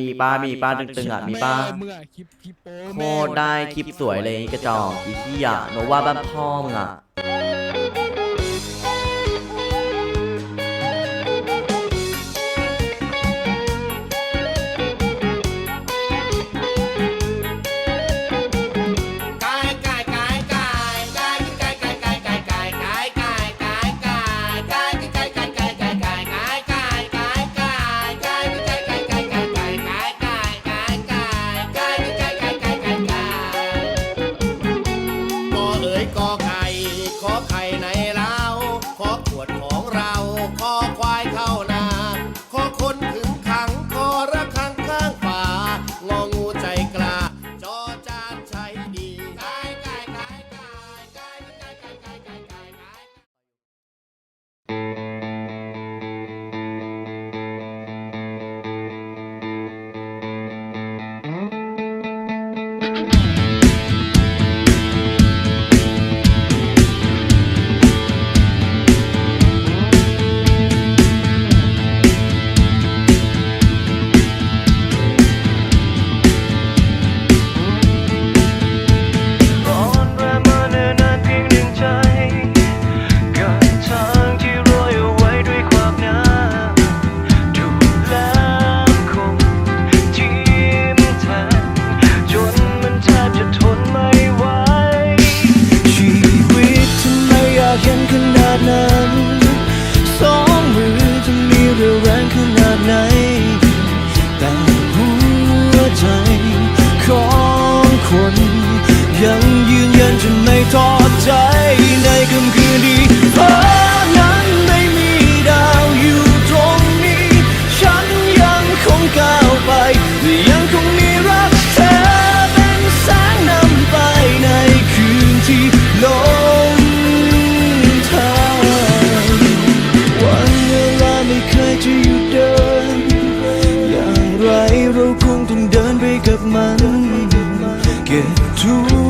มีป้ามีป้าตึงๆอะมีป้าโคตรได้คลิปสวยเลยไอ้กระจอกอีกที่อะโนว่าบ้านพ่อมึงอะ กอไก่ขอไข่ไหน จะหยุดเดิน อย่างไรเราคงต้องเดินไปกับมัน เก็บทุก